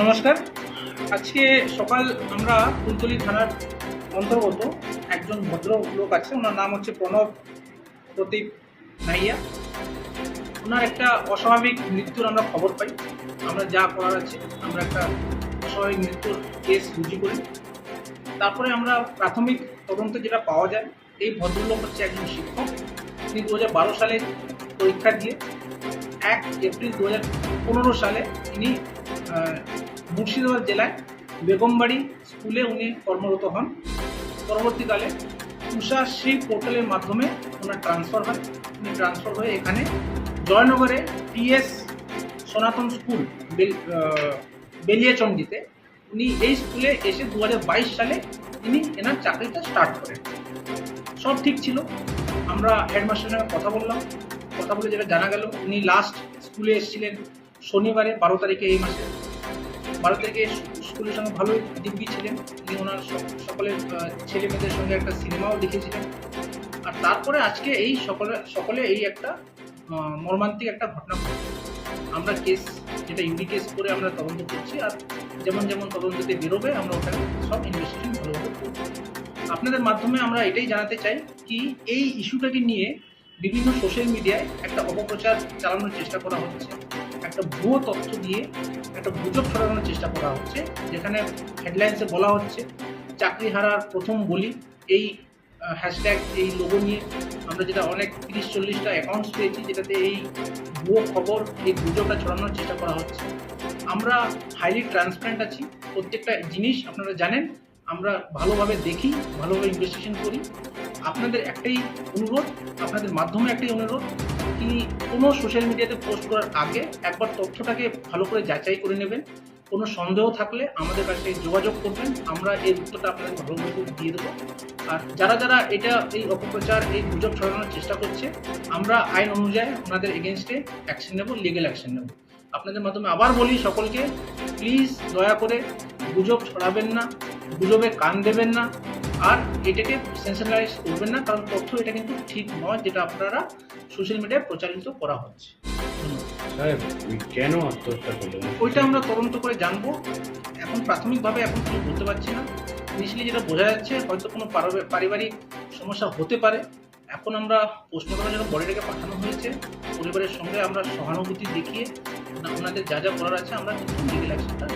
নমস্কার। আজকে সকাল আমরা কুলতলি থানার অন্তর্গত একজন ভদ্র লোক আছে, ওনার নাম হচ্ছে প্রণব প্রদীপ নাইয়া। ওনার একটা অস্বাভাবিক মৃত্যুর আমরা খবর পাই। আমরা যা করার আছে, আমরা একটা অস্বাভাবিক মৃত্যুর কেস রুজু করি। তারপরে আমরা প্রাথমিক তদন্তে যেটা পাওয়া যায়, এই ভদ্রলোক হচ্ছে একজন শিক্ষক। তিনি দু সালে পরীক্ষা দিয়ে এক এপ্রিল দু পনেরো সালে তিনি মুর্শিদাবাদ জেলায় বেগমবাড়ি স্কুলে উনি কর্মরত হন। পরবর্তীকালে উষাশ্রী পোর্টালের মাধ্যমে ওনার ট্রান্সফার হয়। উনি ট্রান্সফার হয়ে এখানে জয়নগরে টিএস সনাতন স্কুল বেলিয়াচন্ডিতে উনি এই স্কুলে এসে দু হাজার বাইশ সালে তিনি এনার চাকরিটা স্টার্ট করেন। সব ঠিক ছিল। আমরা হেডমাস্টারের সঙ্গে কথা বললাম। কথা বলে যেটা জানা গেল, উনি লাস্ট স্কুলে এসেছিলেন শনিবারে, বারো তারিখে এই মাসে। বারো তারিখে স্কুলের সঙ্গে ভালোই দিব্যি ছিলেন। উনি ওনার সকলের ছেলে মেয়েদের সঙ্গে একটা সিনেমাও দেখেছিলেন। আর তারপরে আজকে এই সকলে সকলে এই একটা মর্মান্তিক একটা ঘটনা ঘটে আমরা কেস যেটা ইউডি কেস করে আমরা তদন্ত করছি, আর যেমন যেমন তদন্ততে বেরোবে, আমরা ওখানে সব ইনভেস্টিগেশন ভালোভাবে করব। আপনাদের মাধ্যমে আমরা এটাই জানাতে চাই কি এই ইস্যুটাকে নিয়ে বিভিন্ন সোশ্যাল মিডিয়ায় একটা অপপ্রচার চালানোর চেষ্টা করা হচ্ছে। একটা ভুয়ো তথ্য দিয়ে একটা গুজব ছড়ানোর চেষ্টা করা হচ্ছে, যেখানে হেডলাইন্সে বলা হচ্ছে, চাকরি হারার প্রথম বলি এই হ্যাশট্যাগ এই লোগো নিয়ে আমরা যেটা অনেক তিরিশ, চল্লিশটা অ্যাকাউন্টস পেয়েছি, যেটাতে এই ভুয়ো খবর, এই গুজবটা ছড়ানোর চেষ্টা করা হচ্ছে। আমরা হাইলি ট্রান্সপারেন্ট আছি, প্রত্যেকটা জিনিস আপনারা জানেন, আমরা ভালোভাবে দেখি, ভালোভাবে ইনভেস্টিগেশন করি। আপনাদের একটাই অনুরোধ, আপনাদের মাধ্যমে একটাই অনুরোধ কি কোনো সোশ্যাল মিডিয়াতে পোস্ট করার আগে একবার তথ্যটাকে ভালো করে যাচাই করে নেবেন। কোনো সন্দেহ থাকলে আমাদের কাছে যোগাযোগ করবেন, আমরা এর উত্তরটা আপনাদের ভালোভাবে দিয়ে দেবো। আর যারা যারা এটা, এই অপপ্রচার, এই গুজব ছড়ানোর চেষ্টা করছে, আমরা আইন অনুযায়ী ওনাদের এগেনস্টে অ্যাকশন নেব লিগেল অ্যাকশন নেব। আপনাদের মাধ্যমে আবার বলি সকলকে প্লিজ দয়া করে গুজব ছড়াবেন না, গুজবে কান দেবেন না। আর এটাকে সেন্সিটাইজ করবেন না কারণ তথ্য এটা কিন্তু ঠিক নয় যেটা আপনারা সোশ্যাল মিডিয়ায় প্রচারিত করা হচ্ছে। কেন আত্মহত্যা করলেন? ওইটা আমরা তদন্ত করে জানব। এখন প্রাথমিকভাবে এখন কিছু বলতে পারছি না। ইনিশিয়ালি যেটা বোঝা যাচ্ছে হয়তো কোনো পারবে- পারিবারিক সমস্যা হতে পারে। এখন আমরা পোস্টমর্টমের জন্য বডিটাকে পাঠানো হয়েছে পরিবারের সঙ্গে আমরা সহানুভূতি দেখিয়ে ওনাদের যা যা করার আছে আমরা কিন্তু লিগেল অ্যাকশনটা